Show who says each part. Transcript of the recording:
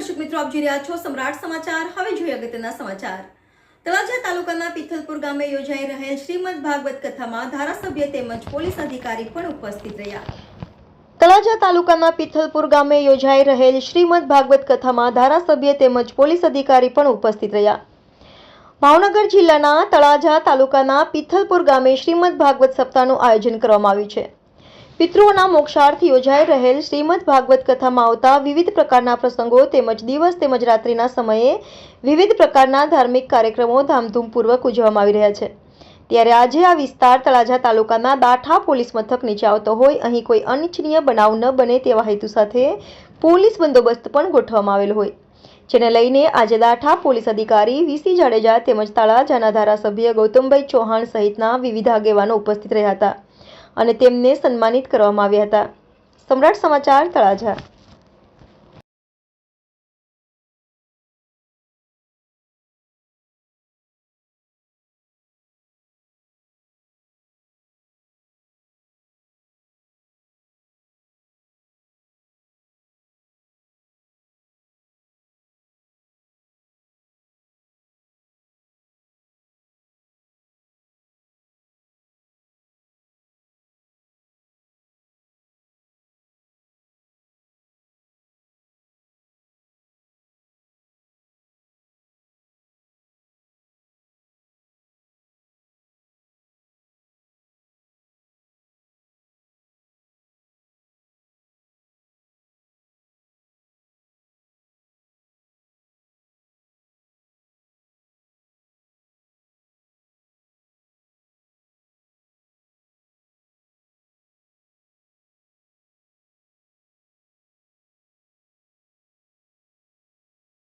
Speaker 1: દર્શક મિત્રો, આપ જોઈ રહ્યા છો સમ્રાટ સમાચાર. હવે જોઈએ અગત્યના સમાચાર. તળાજા તાલુકાના પિથલપુર ગામે યોજાઈ રહેલ શ્રીમદ ભાગવત કથામાં ધારાસભ્ય તેમજ પોલીસ અધિકારી પણ ઉપસ્થિત રહ્યા. તળાજા તાલુકાના પિથલપુર ગામે યોજાઈ રહેલ શ્રીમદ ભાગવત કથામાં ધારાસભ્ય તેમજ પોલીસ અધિકારી પણ ઉપસ્થિત રહ્યા. ભાવનગર જિલ્લાના તળાજા તાલુકાના પિથલપુર ગામે શ્રીમદ ભાગવત સપ્તાહનું આયોજન કરવામાં આવ્યું છે. પિતૃઓના મોક્ષાર્થ યોજાઈ રહેલ શ્રીમદ ભાગવત કથામાં આવતા વિવિધ પ્રકારના પ્રસંગો તેમજ દિવસ તેમજ રાત્રિના સમયે વિવિધ પ્રકારના ધાર્મિક કાર્યક્રમો ધામધૂમપૂર્વક ઉજવવામાં આવી રહ્યા છે. ત્યારે આજે આ વિસ્તાર તળાજા તાલુકાના દાઠા પોલીસ મથક નીચે આવતો હોય, અહીં કોઈ અનિચ્છનીય બનાવ ન બને તેવા હેતુ સાથે પોલીસ બંદોબસ્ત પણ ગોઠવવામાં આવેલો હોય. જેને લઈને આજે દાઠા પોલીસ અધિકારી વીસી જાડેજા તેમજ તળાજાના ધારાસભ્ય ગૌતમભાઈ ચૌહાણ સહિતના વિવિધ આગેવાનો ઉપસ્થિત રહ્યા હતા. અને તેમને સન્માનિત કરવામાં આવ્યા હતા. સમ્રાટ સમાચાર તળાજા